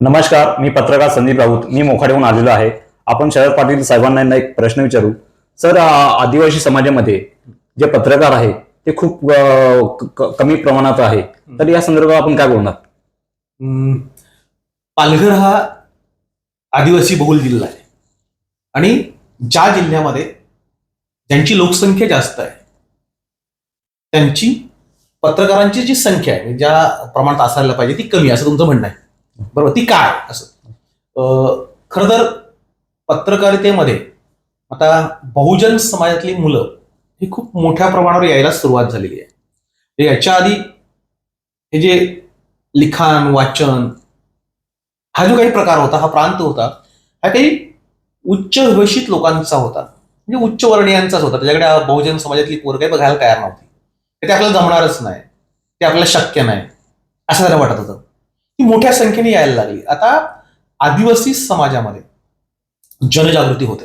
नमस्कार मी पत्रकार संदीप राऊत. मी मोखाड्याहून आलेलो आहे. आपण शरद पाटील साहेबांना एक प्रश्न विचारू. सर आदिवासी समाजामध्ये जे पत्रकार आहे ते खूप कमी प्रमाणात आहे. तर या संदर्भात आपण काय बोलणार? हम्म, पालघर हा आदिवासी बहुल जिल्हा आहे. आणि ज्या जिल्ह्यामध्ये ज्यांची लोकसंख्या जास्त आहे त्यांची पत्रकारांची जी संख्या आहे म्हणजे ज्या प्रमाणात असायला पाहिजे ती कमी असं तुमचं म्हणणं आहे. बरोबर ती काय असं. अं, खरं तर पत्रकारितेमध्ये आता बहुजन समाजातली मुलं ही खूप मोठ्या प्रमाणावर यायला सुरुवात झालेली आहे. म्हणजे याच्या आधी हे जे लिखाण वाचन हा जो काही प्रकार होता हा प्रांत होता हा काही उच्च विभूषित लोकांचा होता. म्हणजे उच्च वर्णीयांचाच होता. त्याच्याकडे बहुजन समाजातली पोर काही बघायला तयार नव्हती. ते आपल्याला जमणारच नाही. ते आपल्याला शक्य नाही. असं त्याला वाटत होतं. ती मोठ्या संख्येने यायला लागली. आता आदिवासी समाजामध्ये जनजागृती होते.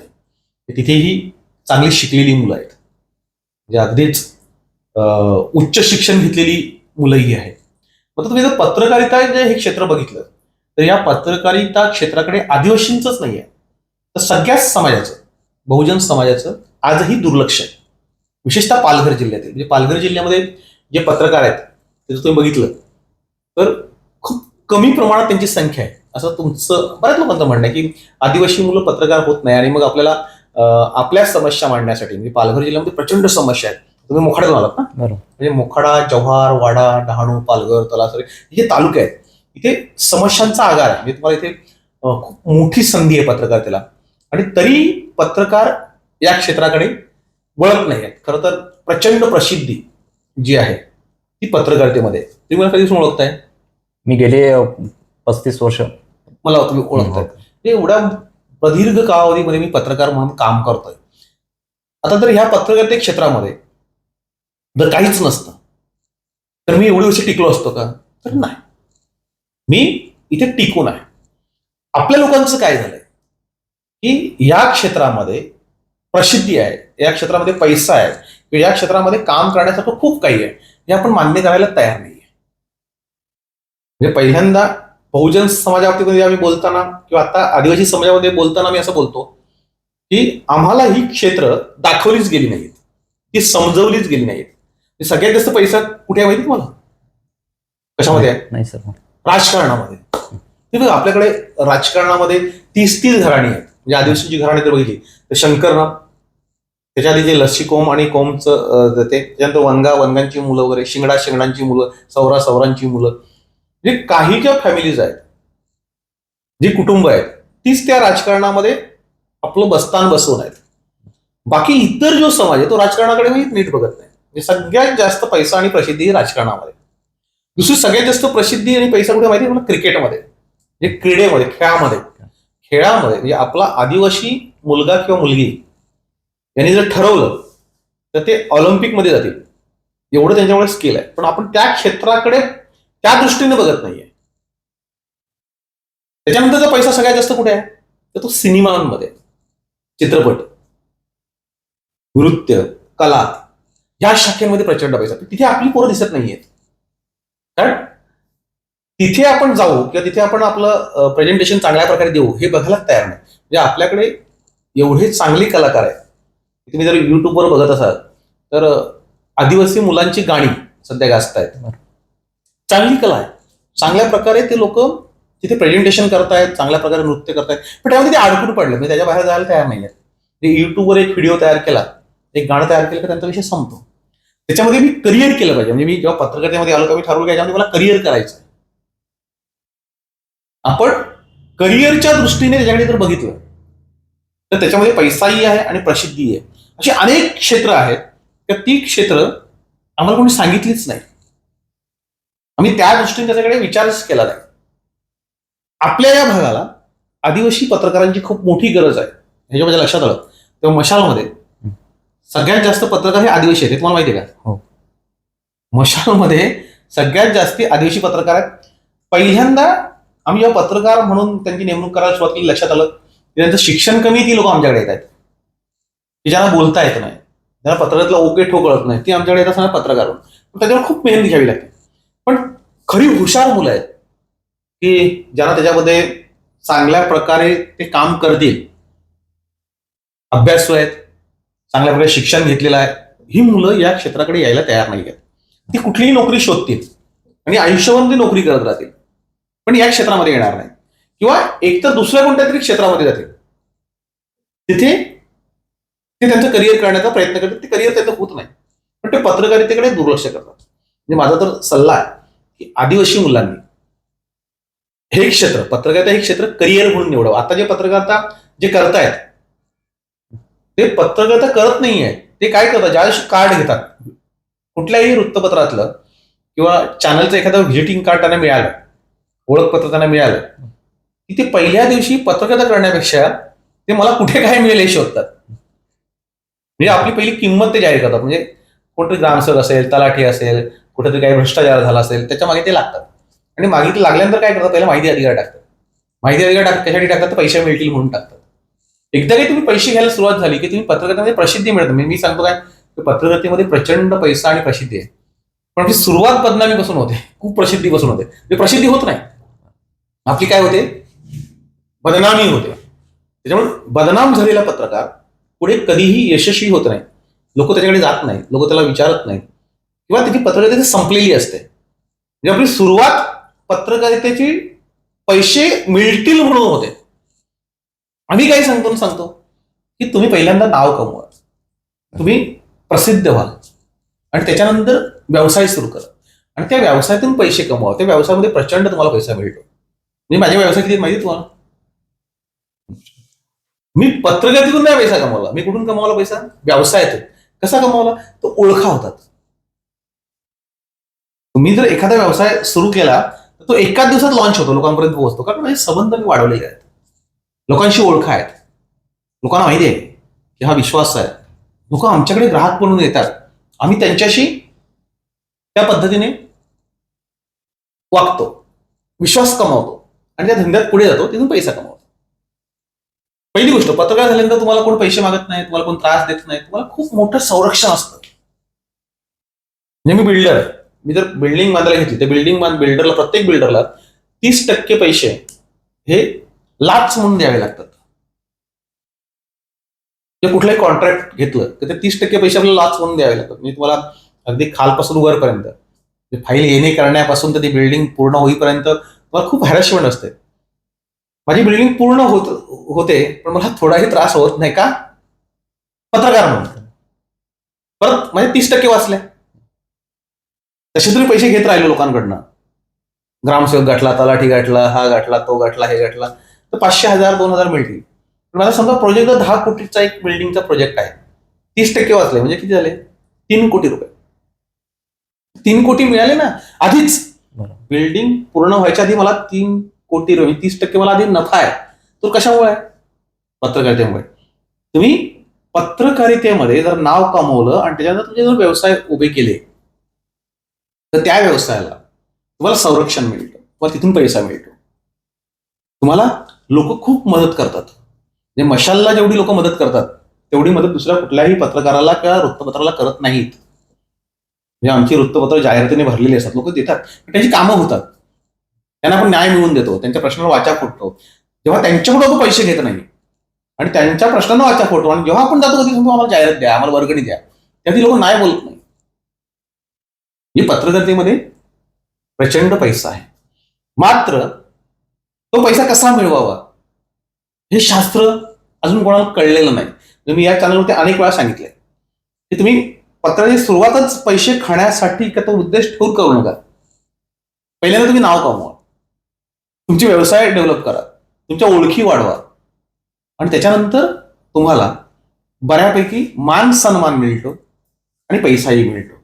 तिथेही चांगली शिकलेली मुलं आहेत. म्हणजे अगदीच अं, उच्च शिक्षण घेतलेली मुलंही आहेत. मग तुम्ही जर पत्रकारिता जे हे क्षेत्र बघितलं तर या पत्रकारिता क्षेत्राकडे आदिवासींचंच नाही आहे तर सगळ्याच समाजाचं बहुजन समाजाचं आजही दुर्लक्ष आहे. विशेषतः पालघर जिल्ह्यातील. म्हणजे पालघर जिल्ह्यामध्ये जे पत्रकार आहेत ते जर तुम्ही बघितलं तर कमी प्रमाणात त्यांची संख्या आहे. असं तुमचं बऱ्याच लोकांचं म्हणणं आहे की आदिवासी मुलं पत्रकार होत नाही आणि मग आपल्याला आपल्या समस्या मांडण्यासाठी म्हणजे पालघर जिल्ह्यामध्ये प्रचंड समस्या आहेत. तुम्ही मोखाड्यातून आलात ना? म्हणजे मोखाडा जव्हार वाडा डहाणू पालघर तलासरी हे जे तालुके आहेत. इथे समस्यांचा आगार आहे. म्हणजे तुम्हाला इथे खूप मोठी संधी आहे पत्रकारितेला आणि तरी पत्रकार या क्षेत्राकडे वळत नाही आहेत. खरं तर प्रचंड प्रसिद्धी जी आहे ती पत्रकारितेमध्ये. तुम्ही मला कधीपासून ओळखताय? मी गेले पस्तीस वर्ष. मला तुम्ही ओळखताय. ते एवढ्या प्रदीर्घ कालावधीमध्ये मी पत्रकार म्हणून काम करतोय. आता तर ह्या पत्रकारिते क्षेत्रामध्ये जर काहीच नसतं तर मी एवढी वर्ष टिकलो असतो का? तर नाही. मी इथे टिकून आहे. आपल्या लोकांचं काय झालंय? की या क्षेत्रामध्ये प्रसिद्धी आहे या क्षेत्रामध्ये पैसा आहे किंवा या क्षेत्रामध्ये काम करण्यासारखं खूप काही आहे हे आपण मान्य करायला तयार नाहीये म्हणजे पहिल्यांदा बहुजन समाजाबाबतीमध्ये आम्ही बोलताना किंवा आता आदिवासी समाजामध्ये बोलताना मी असं बोलतो की आम्हाला ही क्षेत्र दाखवलीच गेली नाहीत. ती समजवलीच गेली नाहीत. हे सगळ्यात जास्त पैसा कुठे आहे माहिती तुम्हाला? कशामध्ये नाही सर. राजकारणामध्ये. आपल्याकडे राजकारणामध्ये तीस तीस घराणी आहेत. म्हणजे आदिवासीची घराणी जर बघितली. तर शंकरनाथ त्याच्या आधी जे लस्सी कोम आणि कोमचं ते त्याच्यानंतर वनगा वनगांची मुलं वगैरे शिंगडा शिंगडांची मुलं सौरा सौरांची मुलं जे काही ज्या फॅमिलीज आहेत जी कुटुंब आहेत तीच त्या राजकारणामध्ये आपलं बस्तान बसवून आहेत. बाकी इतर जो समाज आहे तो राजकारणाकडे मी नीट बघत नाही. म्हणजे सगळ्यात जास्त पैसा आणि प्रसिद्धी राजकारणामध्ये. दुसरी सगळ्यात जास्त प्रसिद्धी आणि पैसा कुठे माहिती आहे? मला क्रिकेटमध्ये. म्हणजे क्रीडेमध्ये खेळामध्ये. खेळामध्ये म्हणजे आपला आदिवासी मुलगा किंवा मुलगी यांनी जर ठरवलं तर ते ऑलिम्पिकमध्ये जातील. एवढं त्यांच्यामुळे स्किल आहे. पण आपण त्या क्षेत्राकडे त्या दृष्टीने बघत नाहीये. त्याच्यानंतरचा पैसा सगळ्यात जास्त कुठे आहे? तर तो सिनेमांमध्ये. चित्रपट नृत्य कला या शाखेमध्ये प्रचंड पैसा. तिथे आपली पोरं दिसत नाहीयेत. कारण तिथे आपण जाऊ किंवा तिथे आपण आपलं प्रेझेंटेशन चांगल्या प्रकारे देऊ हे बघायला तयार नाही. म्हणजे आपल्याकडे एवढे चांगले कलाकार आहेत. तुम्ही जर युट्यूबवर बघत असाल तर आदिवासी मुलांची गाणी सध्या गाजत आहेत चांगली कला आहे. चांगल्या प्रकारे ते लोक तिथे प्रेझेंटेशन करतायत चांगल्या प्रकारे नृत्य करतायत. पण त्यामध्ये ते अडकून पडलं. म्हणजे त्याच्या बाहेर जायला तयार नाही आहेत युट्यूबवर एक व्हिडिओ तयार केला एक गाणं तयार केलं का त्यांचा विषय संपतो. त्याच्यामध्ये मी करिअर केलं पाहिजे. म्हणजे मी जेव्हा पत्रकारितेमध्ये आलो का मी ठरवलं याच्यामध्ये मला करिअर करायचं आपण करिअरच्या दृष्टीने त्याच्याकडे जर बघितलं तर त्याच्यामध्ये पैसाही आहे आणि प्रसिद्धी आहे. अशी अनेक क्षेत्र आहेत तर ती क्षेत्र आम्हाला कोणी सांगितलीच नाही. आम्ही त्या दृष्टीने त्याच्याकडे विचारच केला नाही. आपल्या या भागाला आदिवासी पत्रकारांची खूप मोठी गरज आहे. ह्याच्या माझ्या लक्षात आलं. तेव्हा मशालमध्ये सगळ्यात जास्त पत्रकार हे आदिवासी आहेत हे तुम्हाला माहिती आहे का? हो. मशालमध्ये सगळ्यात जास्ती आदिवासी पत्रकार आहेत. पहिल्यांदा आम्ही जेव्हा पत्रकार म्हणून त्यांची नेमणूक करायला सुरुवात केली लक्षात आलं. की त्यांचं शिक्षण कमी ती लोक आमच्याकडे येत आहेत. की ज्यांना बोलता येत नाही ज्यांना पत्रकारातला ओके ठो कळत नाही ती आमच्याकडे येत असताना पत्रकार त्याच्यावर खूप मेहनत घ्यावी लागते. पण खरी हुशार मुलं आहेत की ज्यांना त्याच्यामध्ये चांगल्या प्रकारे ते काम करतील. अभ्यासू आहेत चांगल्या प्रकारे शिक्षण घेतलेलं आहे. ही मुलं या क्षेत्राकडे यायला तयार नाही आहेत. ती कुठलीही नोकरी शोधतील आणि आयुष्यभर ती नोकरी करत राहतील. पण या क्षेत्रामध्ये येणार नाही. किंवा एकतर दुसऱ्या कोणत्या तरी क्षेत्रामध्ये जातील. तिथे ते त्यांचं करिअर करण्याचा प्रयत्न करतात ते करिअर त्यांचं होत नाही. पण ते पत्रकारितेकडे दुर्लक्ष करतात. म्हणजे माझा तर सल्ला आहे की आदिवासी मुलांनी हे क्षेत्र पत्रकारिता हे क्षेत्र करिअर म्हणून निवडावं. आता जे पत्रकारिता जे करतायत ते पत्रकारिता करत नाही आहे ते काय करतात? ज्या दिवशी कार्ड घेतात कुठल्याही वृत्तपत्रातलं किंवा चॅनलचं एखादं व्हिजिटिंग कार्ड त्यांना मिळालं ओळखपत्र त्यांना मिळालं की ते पहिल्या दिवशी पत्रकारिता करण्यापेक्षा ते मला कुठे काय मिळेल हे शोधतात. म्हणजे आपली पहिली किंमत ते जाहीर करतात. म्हणजे कोणतरी ग्रामसेवक असेल तलाठी असेल कुठेतरी काही भ्रष्टाचार झाला असेल त्याच्यामागे ते लागतात. आणि मागे लागल्यानंतर काय करतात? पहिला माहिती अधिकार टाकतात. माहिती अधिकार टाक त्यासाठी टाकतात तर पैसे मिळतील म्हणून टाकतात. एकदा काही तुम्ही पैसे घ्यायला सुरुवात झाली की तुम्ही पत्रकारितेमध्ये प्रसिद्धी मिळत मी मी सांगतो काय? की पत्रकारितेमध्ये प्रचंड पैसा आणि प्रसिद्धी आहे. पण ती सुरुवात बदनामीपासून होते. खूप प्रसिद्धीपासून होते. ते प्रसिद्धी होत नाही. आपली काय होते? बदनामी होते. त्याच्यामुळे बदनाम झालेला पत्रकार पुढे कधीही यशस्वी होत नाही. लोक त्याच्याकडे जात नाही लोक त्याला विचारत नाही किंवा त्याची पत्रकारिता संपलेली असते. म्हणजे आपली सुरुवात पत्रकारितेची पैसे मिळतील म्हणून होते. आम्ही काय सांगतो सांगतो की तुम्ही पहिल्यांदा नाव कमवा. तुम्ही प्रसिद्ध व्हाल. आणि त्याच्यानंतर व्यवसाय सुरू करा. आणि त्या व्यवसायातून पैसे कमवा. त्या व्यवसायामध्ये प्रचंड तुम्हाला पैसा मिळतो. म्हणजे माझ्या व्यवसाय किती माहिती तुम्हाला? मी पत्रकारितेतून नाही पैसा कमवला. मी कुठून कमवला पैसा? व्यवसायातून. कसा कमावला? तो ओळखा होतात. तुम्ही जर एखादा व्यवसाय सुरू केला तर तो एकाच दिवसात लॉन्च होतो लोकांपर्यंत पोहोचतो. कारण हे संबंध मी वाढवलेले आहेत. लोकांशी ओळख आहेत. लोकांना माहिती आहे की हा विश्वास आहे. लोक आमच्याकडे ग्राहक म्हणून येतात. आम्ही त्यांच्याशी त्या पद्धतीने वागतो. विश्वास कमावतो. आणि त्या धंद्यात पुढे जातो तिथून पैसा कमावतो. पहिली गोष्ट पत्रकार झाल्यानंतर तुम्हाला कोण पैसे मागत नाही तुम्हाला कोण त्रास देत नाही तुम्हाला खूप मोठं संरक्षण असतं. म्हणजे मी बिल्डर मी जर बिल्डिंग बांधायला घेतली तर बिल्डिंग बिल्डरला प्रत्येक बिल्डरला तीस टक्के पैसे हे लाच म्हणून द्यावे लागतात. जर कुठलाही कॉन्ट्रॅक्ट घेतलं तर ते तीस टक्के पैसे आपल्याला लाच म्हणून द्यावे लागतात. म्हणजे तुम्हाला अगदी खालपासून वरपर्यंत फाईल येणे करण्यापासून तर ती बिल्डिंग पूर्ण होईपर्यंत तुम्हाला खूप हॅरॅशमेंट असते. माझी बिल्डिंग पूर्ण होत होते पण मला थोडाही त्रास होत नाही का? पत्रकार म्हणून. परत माझे तीस टक्के वाचले तसे तुम्ही पैसे घेत राहिलो लोकांकडनं. ग्रामसेवक गाठला तलाठी गाठला हा गाठला तो गाठला हे गाठला. तर पाचशे हजार दोन हजार मिळतील. पण माझा समजा प्रोजेक्ट दहा कोटीचा एक बिल्डिंगचा प्रोजेक्ट आहे. तीस टक्के वाचले म्हणजे किती झाले? तीन कोटी रुपये. तीन कोटी मिळाले ना आधीच. बिल्डिंग पूर्ण व्हायच्या आधी मला तीन कोटी रुपये तीस टक्के मला आधी नफा आहे. तो कशामुळे? आहे पत्रकारितेमुळे. तुम्ही पत्रकारितेमध्ये जर नाव कमवलं आणि त्याच्यानंतर तुमचे जर व्यवसाय उभे केले तर त्या व्यवसायाला तुम्हाला संरक्षण मिळतं व तिथून पैसा मिळतो. तुम्हाला लोक खूप मदत करतात. म्हणजे मशालला जेवढी लोक मदत करतात तेवढी मदत दुसऱ्या कुठल्याही पत्रकाराला किंवा वृत्तपत्राला करत नाहीत. म्हणजे आमची वृत्तपत्र जाहिरातीने भरलेली असतात लोक देतात. पण त्यांची कामं होतात. त्यांना आपण न्याय मिळवून देतो त्यांच्या प्रश्नाला वाचा फुटतो तेव्हा त्यांच्याकडून आपण पैसे घेत नाही आणि त्यांच्या प्रश्नांना वाचा फोटो आणि जेव्हा आपण जातो कधी सांगतो आम्हाला जाहिरात द्या आम्हाला वर्गणी द्या त्यात लोक नाही बोलत नाही ही पत्रकारितेमध्ये प्रचंड पैसा आहे. मात्र तो पैसा कसा मिळवावा? हे शास्त्र अजून कोणाला कळलेलं नाही. तुम्ही मी या चॅनलवरती अनेक वेळा सांगितलंय. की तुम्ही पत्राची सुरुवातच पैसे खाण्यासाठी का तो उद्देश ठेवून करू नका. पहिल्यांदा तुम्ही नाव कमवा. तुमचे व्यवसाय डेव्हलप करा. तुमच्या ओळखी वाढवा. आणि त्याच्यानंतर तुम्हाला बऱ्यापैकी मान सन्मान मिळतो आणि पैसाही मिळतो.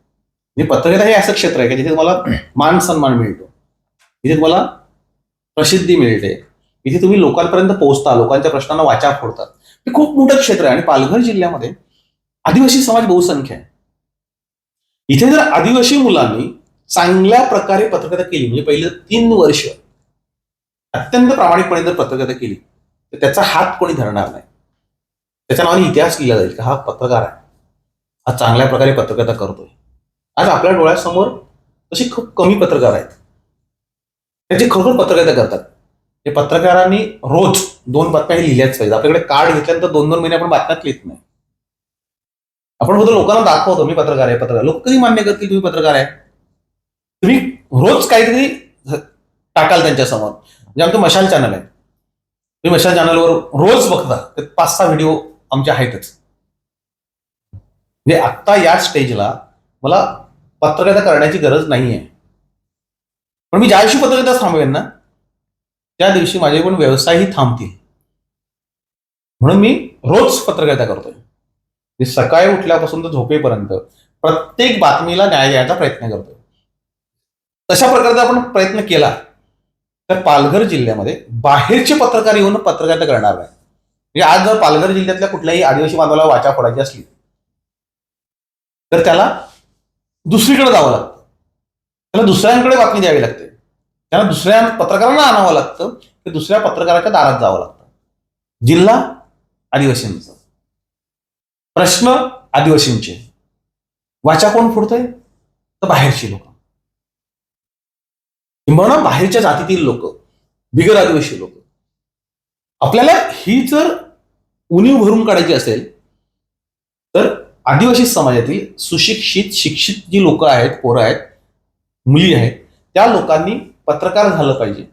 म्हणजे पत्रकारिता हे असं क्षेत्र आहे की जिथे तुम्हाला मान सन्मान मिळतो. इथे तुम्हाला प्रसिद्धी मिळते. इथे तुम्ही लोकांपर्यंत पोहोचता लोकांच्या प्रश्नांना वाचा फोडतात हे खूप मोठं क्षेत्र आहे आणि पालघर जिल्ह्यामध्ये आदिवासी समाज बहुसंख्य आहे. इथे जर आदिवासी मुलांनी चांगल्या प्रकारे पत्रकारिता केली म्हणजे पहिलं तीन वर्ष अत्यंत प्रामाणिकपणे जर पत्रकारिता केली तर त्याचा हात कोणी धरणार नाही. त्याच्या नावाने इतिहास लिहिला जाईल की हा पत्रकार आहे. हा चांगल्या प्रकारे पत्रकारिता करतोय. आज आपल्या डोळ्यासमोर तसे खूप कमी पत्रकार आहेत. त्याची खरोखर पत्रकारिता करतात ते पत्रकारांनी रोज दोन बातम्या हे लिहिल्याच पाहिजे आपल्याकडे कार्ड घेतल्यानंतर दोन दोन महिने आपण बातम्यात लिहित नाही. आपण फक्त लोकांना दाखवतो मी पत्रकार आहे पत्रकार. लोक कधी मान्य करतील तुम्ही पत्रकार आहे? तुम्ही रोज काहीतरी टाकाल त्यांच्यासमोर. म्हणजे आमचं मशाल चॅनल आहे. तुम्ही मशाल चॅनलवर रोज बघता ते पाच सहा व्हिडिओ आमचे आहेतच म्हणजे आत्ता या स्टेजला मला पत्रकारिता करण्याची गरज नाही आहे पण मी ज्या दिवशी पत्रकारिता थांबवेन ना त्या दिवशी माझे पण व्यवसायही थांबतील. म्हणून मी रोज पत्रकारिता करतोय. मी सकाळी उठल्यापासून तर झोपेपर्यंत प्रत्येक बातमीला न्याय द्यायचा प्रयत्न करतोय. तशा प्रकारचा आपण प्रयत्न केला तर पालघर जिल्ह्यामध्ये बाहेरचे पत्रकार येऊन पत्रकारिता करणार नाही म्हणजे आज जर पालघर जिल्ह्यातल्या कुठल्याही आदिवासी बांधवाला वाचा फोडायची असली तर त्याला दुसरीकडे जावं लागतं. त्याला दुसऱ्यांकडे बातमी द्यावी लागते. त्याला दुसऱ्या पत्रकारांना आणावं लागतं. ते दुसऱ्या पत्रकाराच्या दारात जावं लागतं. जिल्हा आदिवासींचा. प्रश्न आदिवासींचे. वाचा कोण फोडतोय? तर बाहेरची लोक. किंबहुना बाहेरच्या जातीतील लोक. बिगर आदिवासी लोक. आपल्याला ही जर उणीव भरून काढायची असेल तर आदिवासी समाजातील सुशिक्षित शिक्षित जी लोक आहेत पोरं आहेत मुली आहेत त्या लोकांनी पत्रकार झालं पाहिजे.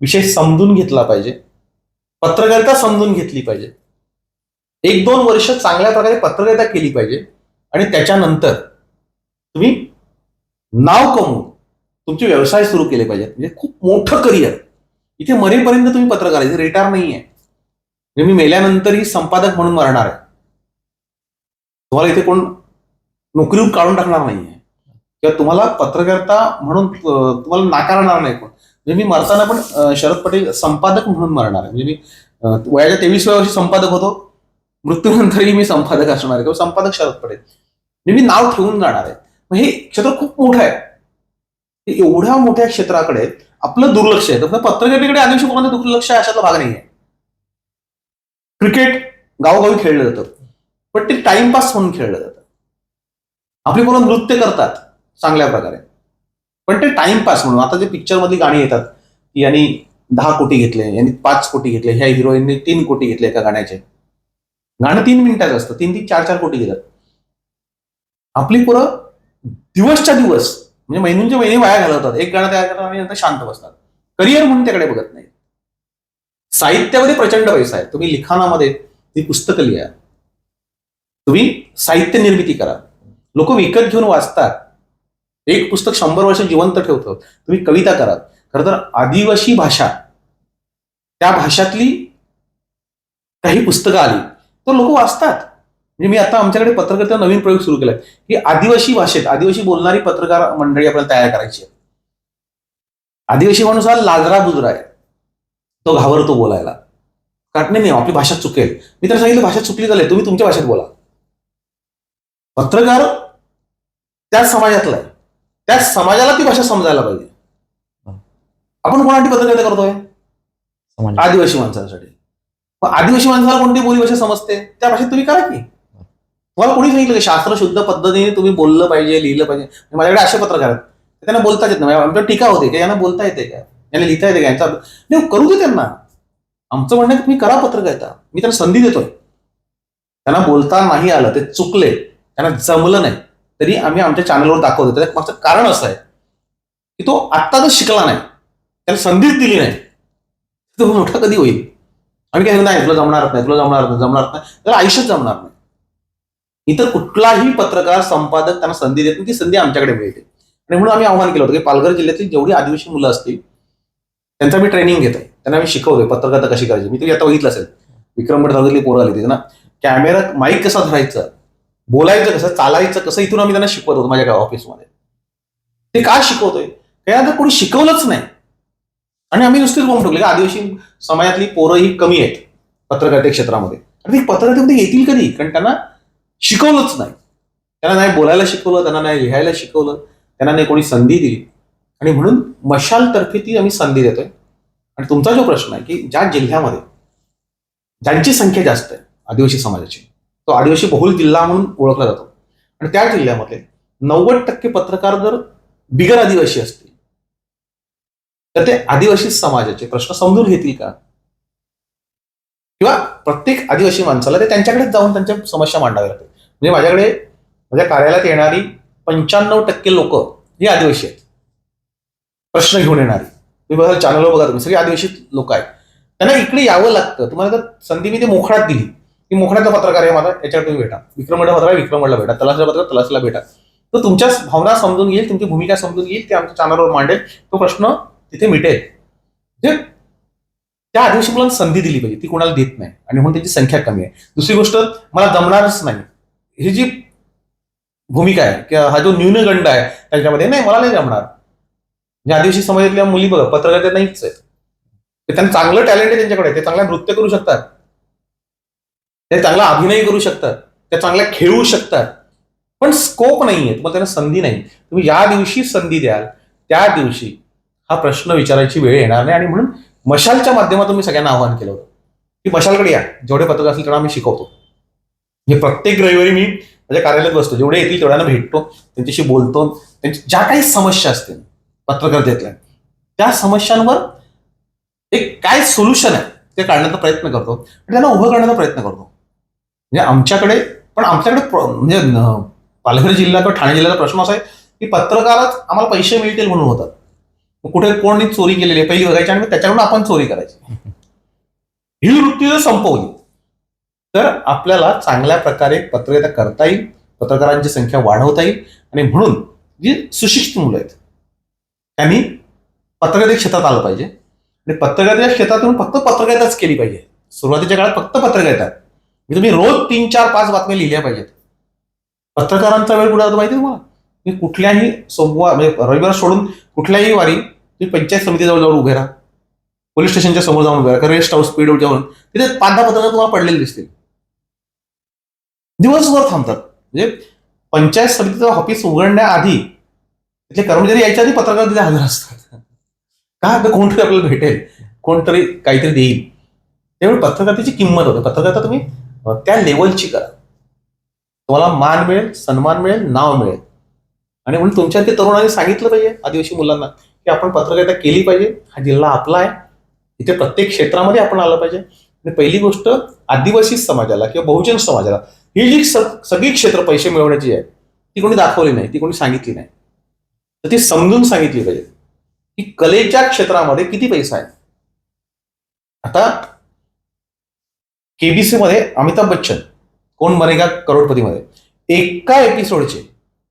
विषय समजून घेतला पाहिजे. पत्रकारिता समजून घेतली पाहिजे. एक दोन वर्ष चांगल्या प्रकारे पत्रकारिता केली पाहिजे आणि त्याच्यानंतर तुम्ही नाव कमवून तुमचे व्यवसाय सुरू केले पाहिजेत. म्हणजे खूप मोठं करिअर. इथे मरेपर्यंत तुम्ही पत्रकार आहे. रिटायर नाही आहे म्हणजे मी मेल्यानंतरही संपादक म्हणून मरणार आहे. तुम्हाला इथे कोण नोकरीवर काढून टाकणार नाहीये. किंवा तुम्हाला पत्रकारिता म्हणून तुम्हाला नाकारणार नाही कोण. म्हणजे मी मरताना पण शरद पटेल संपादक म्हणून मरणार आहे. म्हणजे मी वयाच्या तेवीसव्या वर्षी संपादक होतो. मृत्यूनंतरही मी संपादक असणार आहे. किंवा संपादक शरद पटेल. म्हणजे मी नाव ठेवून जाणार आहे. मग हे क्षेत्र खूप मोठं आहे. हे एवढ्या मोठ्या क्षेत्राकडे आपलं दुर्लक्ष आहे. तर पत्रकारितेकडे अनेक दुर्लक्ष आहे अशातला भाग नाही आहे क्रिकेट गावोगावी खेळलं जातं. पण ते टाइमपास म्हणून खेळलं जातं. आपली पोरं नृत्य करतात चांगल्या प्रकारे. पण ते टाइमपास म्हणून आता जे पिक्चरमधली गाणी येतात की यांनी दहा कोटी घेतले यांनी पाच कोटी घेतले ह्या हिरोईनने तीन कोटी घेतले एका गाण्याचे. गाणं तीन मिनिटाचं असतं तीन तीन चार चार कोटी घेतात. आपली पोरं दिवसच्या दिवस म्हणजे महिन्यांचे महिने वाया घालवतात. एक गाणं तयार करतात आणि नंतर शांत बसतात. करिअर म्हणून त्याकडे बघत नाही साहित्यामध्ये प्रचंड पैसा आहे. तुम्ही लिखाणामध्ये ती पुस्तकं लिहा. तुम्ही साहित्य निर्मिती करा. लोक विकत घेऊन वाचतात. एक पुस्तक शंभर वर्ष जिवंत ठेवतं. तुम्ही कविता करा. खरं तर आदिवासी भाषा त्या भाषातली काही पुस्तकं आली तर लोक वाचतात. म्हणजे मी आता आमच्याकडे पत्रकारिता नवीन प्रयोग सुरू केलाय. की आदिवासी भाषेत आदिवासी बोलणारी पत्रकार मंडळी आपल्याला तयार करायची आहे आदिवासी माणूस हा लाजरा बुजरा आहे. तो घाबरतो बोलायला. कारण नाही नाही, आपली भाषा चुकेल. मी तर सांगितलं भाषा चुकली झाली तुम्ही तुमच्या भाषेत बोला. पत्रकार त्याच समाजातला आहे. त्याच समाजाला ती भाषा समजायला पाहिजे. आपण कोणासाठी पत्रकारिता करतोय? समाज आदिवासी माणसांसाठी. आदिवासी माणसाला कोणती बोली भाषा समजते? त्या भाषेत तुम्ही करा की. तुम्हाला कोणी सांगितलं की शास्त्र शुद्ध पद्धतीने तुम्ही बोललं पाहिजे लिहिलं पाहिजे? माझ्याकडे असे पत्रकार आहेत. त्यांना बोलता येत नाही. आमच्या टीका होते. की यांना बोलता येते का? यांना लिहिता येते का? यांचा नाही करू दे त्यांना. आमचं म्हणणं तुम्ही करा पत्रकारिता. मी त्यांना संधी देतोय. त्यांना बोलता नाही आलं. ते चुकले. त्यांना जमलं नाही. तरी आम्ही आमच्या चॅनलवर दाखवतो. त्याचं मागचं कारण असं आहे की तो आत्ता तर शिकला नाही. त्याला संधीच दिली नाही. तो मोठा कधी होईल? आम्ही काय नाही तुला जमणार नाही तुला जमणार नाही जमणार नाही. त्याला आयुष्यच जमणार नाही. इतर कुठलाही पत्रकार संपादक त्यांना संधी देत नाही ती संधी आमच्याकडे मिळते. आणि म्हणून आम्ही आव्हान केलं होतं की पालघर जिल्ह्यातील जेवढी आदिवासी मुलं असतील त्यांचा मी ट्रेनिंग घेतोय. त्यांना मी शिकवतोय पत्रकारिता कशी करायची. मी तुम्ही आता बघितलं असेल. विक्रमगड तालुक्यातली पोरं आली त्यांना कॅमेरा माईक कसा धरायचा? बोलायचं कसं चालायचं कसं इथून आम्ही त्यांना शिकवत होतो माझ्या ऑफिसमध्ये ते का शिकवतोय? कारण आता कोणी शिकवलंच नाही. आणि आम्ही नुसतीच बोलून ठोकले की आदिवासी समाजातली पोरं ही कमी आहेत पत्रकारिता क्षेत्रामध्ये? आणि ती पत्रकारितेमध्ये येतील कधी? कारण त्यांना शिकवलंच नाही. त्यांना नाही बोलायला शिकवलं त्यांना नाही लिहायला शिकवलं त्यांना नाही कोणी संधी दिली. आणि म्हणून मशालतर्फे ती आम्ही संधी देतोय. आणि तुमचा जो प्रश्न आहे की ज्या जिल्ह्यामध्ये ज्यांची संख्या जास्त आहे आदिवासी समाजाची तो आदिवासी बहुल जिल्हा म्हणून ओळखला जातो. आणि त्या जिल्ह्यामध्ये नव्वद टक्के पत्रकार जर बिगर आदिवासी असतील तर ते आदिवासी समाजाचे प्रश्न समजून घेतील का? किंवा प्रत्येक आदिवासी माणसाला ते त्यांच्याकडेच जाऊन त्यांच्या समस्या मांडाव्या लागतात म्हणजे माझ्याकडे माझ्या कार्यालयात येणारी पंच्याण्णव टक्के लोक ही आदिवासी आहेत. प्रश्न घेऊन येणारी. तुम्ही बघा चॅनलवर बघा तुम्ही सगळे आदिवासी लोक आहेत. त्यांना इकडे यावं लागतं. तुम्हाला जर संधी मी ते मोकळात दिली की मोकण्याचा पत्रकार आहे माझा याच्यावर तुम्ही भेटा. विक्रमगड पत्रकार विक्रमगडला भेटा. तलासला पत्रकार तलासला भेटा. तो तुमच्या भावना समजून घेईल तुमची भूमिका समजून घेईल ते आमच्या चॅनलवर मांडेल. तो प्रश्न तिथे मिटेल. म्हणजे त्या आदिवासी मुलांना संधी दिली पाहिजे ती कोणाला देत नाही. आणि म्हणून त्याची संख्या कमी आहे. दुसरी गोष्ट मला जमणारच नाही. ही जी भूमिका आहे किंवा हा जो न्यूनगंड आहे त्याच्यामध्ये नाही मला नाही जमणार. म्हणजे आदिवासी समाजातल्या मुली बघा पत्रकारिता नाहीच आहेत त्यांना चांगलं टॅलेंट आहे त्यांच्याकडे ते चांगला नृत्य करू शकतात. ते चांगला अभिनय करू शकतात त्या चांगल्या खेळू शकतात पण स्कोप नाहीये तुम्हाला त्यांना संधी नाही. तुम्ही ज्या दिवशी संधी द्याल त्या दिवशी हा प्रश्न विचारायची वेळ येणार नाही. आणि म्हणून मशालच्या माध्यमातून मी सगळ्यांना आवाहन केलं होतं की मशालकडे या जेवढे पत्रकार असतील तेवढा आम्ही शिकवतो. म्हणजे प्रत्येक रविवारी मी माझ्या कार्यालयात बसतो जेवढे येतील तेवढ्यांना भेटतो त्यांच्याशी बोलतो. त्यांची ज्या काही समस्या असतील पत्रकारितेतल्या त्या समस्यांवर एक काय सोल्युशन आहे ते काढण्याचा प्रयत्न करतो. आणि त्यांना उभं करण्याचा प्रयत्न करतो. म्हणजे आमच्याकडे पण आमच्याकडे म्हणजे पालघर जिल्हा किंवा ठाणे जिल्ह्याचा प्रश्न असा आहे की पत्रकारच आम्हाला पैसे मिळतील म्हणून होतात. कुठे कोणी चोरी केलेली आहे पहिली बघायची आणि त्याच्याकडून आपण चोरी करायची. ही वृत्ती जर संपवली तर आपल्याला चांगल्या प्रकारे पत्रकारिता करता येईल पत्रकारांची संख्या वाढवता येईल आणि म्हणून जी सुशिक्षित मुलं आहेत त्यांनी पत्रकारिता क्षेत्रात आलं पाहिजे. आणि पत्रकारिता क्षेत्रातून फक्त पत्रकारिताच केली पाहिजे. सुरुवातीच्या काळात फक्त पत्रकारिता. मी तुम्ही रोज तीन चार पाच बातम्या लिहिल्या पाहिजेत. पत्रकारांचा वेळ कुठे जातो माहिती तुम्हाला? तुम्ही कुठल्याही सोमवार म्हणजे रविवार सोडून कुठल्याही वारी तुम्ही पंचायत समितीजवळ जाऊन उभे राहा. पोलीस स्टेशनच्या समोर जाऊन उभे राहा. रेस्ट हाऊस स्पीड जाऊन तिथे पाच दहा पत्रकार तुम्हाला पडलेले दिसतील. दिवसभर थांबतात. म्हणजे पंचायत समितीचं ऑफिस उघडण्याआधी तिथले कर्मचारी यायच्या आधी पत्रकार तिथे हजर असतात. का? तर कोणतरी आपल्याला भेटेल. कोणतरी काहीतरी देईल. त्यामुळे पत्रकारतेची किंमत होते. पत्रकारिता तुम्ही त्या लेवलची करा. तुम्हाला मान मिळेल सन्मान मिळेल नाव मिळेल. आणि म्हणून तुमच्या ते तरुणांनी सांगितलं पाहिजे आदिवासी मुलांना की आपण पत्रकारिता केली पाहिजे हा जिल्हा आपला आहे. इथे प्रत्येक क्षेत्रामध्ये आपण आलं पाहिजे. आणि पहिली गोष्ट आदिवासी समाजाला किंवा बहुजन समाजाला ही जी सगळी क्षेत्र पैसे मिळवण्याची आहे ती कोणी दाखवली नाही ती कोणी सांगितली नाही. तर ती समजून सांगितली पाहिजे की कलेच्या क्षेत्रामध्ये किती पैसा आहे. आता केबीसी मध्ये अमिताभ बच्चन कोण बनेगा करोडपती मध्ये एका एपिसोडचे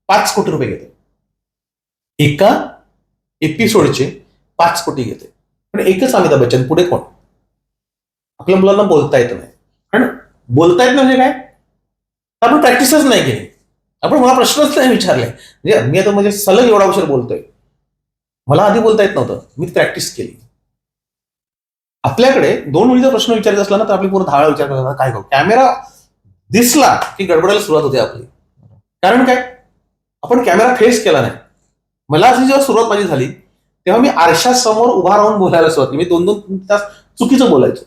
पाच कोटी रुपये घेते. एका एपिसोडचे पाच कोटी घेते. पण एकच अमिताभ बच्चन पुढे कोण? आपल्या मुलांना बोलता येत नाही. कारण बोलता येत नाही म्हणजे काय? आपण प्रॅक्टिसच नाही केली. आपण मला प्रश्नच नाही विचारले. म्हणजे मी आता म्हणजे सलग एवढा अवसर बोलतोय. मला आधी बोलता येत नव्हतं. मी प्रॅक्टिस केली. आपल्याकडे दोन वेळीचा प्रश्न विचारायचा असला ना तर आपली पूर्ण धाळा विचार करतात काय करू? कॅमेरा दिसला की गडबडायला सुरुवात होते आपली. कारण काय? आपण कॅमेरा फेस केला नाही. मला अशी जेव्हा सुरुवात माझी झाली तेव्हा मी आरशासमोर उभा राहून बोलायला सुरुवात केली. मी दोन दोन तास चुकीचं बोलायचो.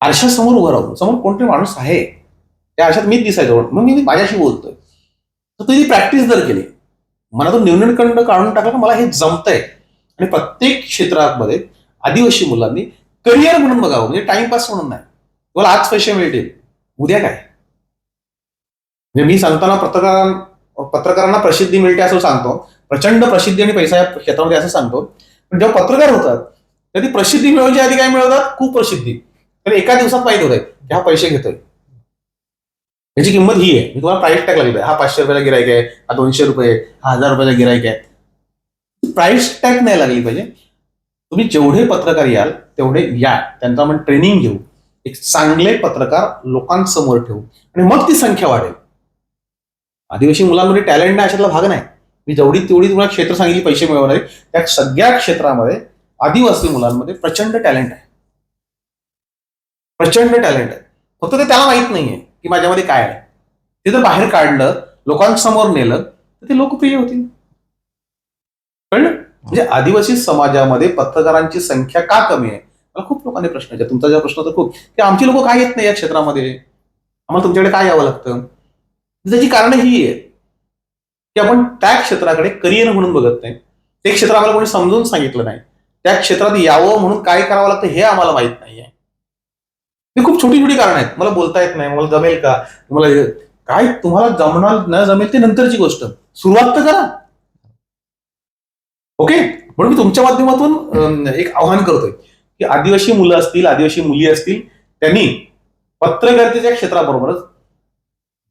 आरशासमोर उभा राहून समोर कोणतरी माणूस आहे. त्या आरशात मीच दिसायचो. मग मी माझ्याशी बोलतोय. तर तुझी प्रॅक्टिस जर केली मनातून न्यूनखंड काढून टाकलं मला हे जमतंय. आणि प्रत्येक क्षेत्रामध्ये आदिवासी मुलांनी करिअर म्हणून बघावं म्हणजे टाइमपास म्हणून नाही. तुम्हाला आज पैसे मिळतील उद्या काय? म्हणजे मी सांगताना पत्रकार पत्रकारांना प्रसिद्धी मिळते असं सांगतो. प्रचंड प्रसिद्धी आणि पैसा या क्षेत्रामध्ये असं सांगतो. पण जेव्हा पत्रकार होतात तर ती प्रसिद्धी मिळवण्याच्या आधी काय मिळवतात? खूप प्रसिद्धी. तर एका दिवसात माहिती होत की हा पैसे घेतोय. याची किंमत ही आहे. मी तुम्हाला प्राईस टॅग लागले हा पाचशे रुपयाला गिरायक आहे हा दोनशे रुपये हा हजार रुपयाला गिरायक आहे. प्राईस टॅग नाही लागली पाहिजे. तुम्ही जेवढे पत्रकार याल तेवढे या त्यांचा आपण ट्रेनिंग घेऊ. एक चांगले पत्रकार लोकांसमोर ठेवू. आणि मग ती संख्या वाढेल. आदिवासी मुलांमध्ये टॅलेंट नाही अशातला भाग नाही. मी जेवढी तेवढी तुम्हाला क्षेत्र सांगितली पैसे मिळवणारे त्या सगळ्या क्षेत्रामध्ये आदिवासी मुलांमध्ये प्रचंड टॅलेंट आहे. प्रचंड टॅलेंट आहे. फक्त ते त्याला माहीत नाहीये की माझ्यामध्ये काय आहे. ते जर बाहेर काढलं लोकांसमोर नेलं तर ते लोकप्रिय होतील. कळलं? म्हणजे आदिवासी समाजामध्ये पत्रकारांची संख्या का कमी आहे? मला खूप लोकांनी प्रश्न आहे तुमचा प्रश्न तर खूप. की आमची लोक काय येत नाही या क्षेत्रामध्ये? आम्हाला तुमच्याकडे काय यावं लागतं? त्याची कारण ही आहेत. की आपण त्या क्षेत्राकडे करिअर म्हणून बघत नाही. ते क्षेत्र आम्हाला कोणी समजून सांगितलं नाही. त्या क्षेत्रात यावं म्हणून काय करावं लागतं हे आम्हाला माहीत नाहीये. हे खूप छोटी छोटी कारण आहेत. मला बोलता येत नाही. मला जमेल का? मला काय? तुम्हाला जमणार न जमेल ते नंतरची गोष्ट. सुरुवात तर करा. ओके म्हणून मी तुमच्या माध्यमातून एक आव्हान करतोय की आदिवासी मुलं असतील आदिवासी मुली असतील त्यांनी पत्रकारितेच्या क्षेत्राबरोबरच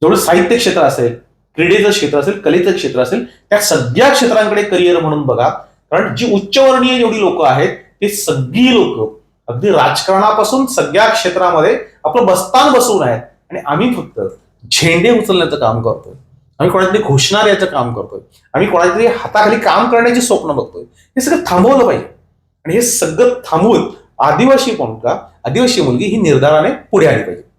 जेवढं साहित्य क्षेत्र असेल क्रीडेचं क्षेत्र असेल कलेचं क्षेत्र असेल त्या सगळ्या क्षेत्रांकडे करिअर म्हणून बघा. कारण जी उच्चवर्णीय जेवढी लोक आहेत ते सगळी लोक अगदी राजकारणापासून सगळ्या क्षेत्रामध्ये आपलं बस्तान बसवून आहेत. आणि आम्ही फक्त झेंडे उचलण्याचं काम करतोय. आम्ही कोणातरी घोषणा याचं काम करतोय. आम्ही कोणातरी हाताखाली काम करण्याची स्वप्न बघतोय. हे सगळं थांबवलं पाहिजे. आणि हे सगळं थांबवून आदिवासी मुलगा आदिवासी मुलगी ही निर्धाराने पुढे आली पाहिजे.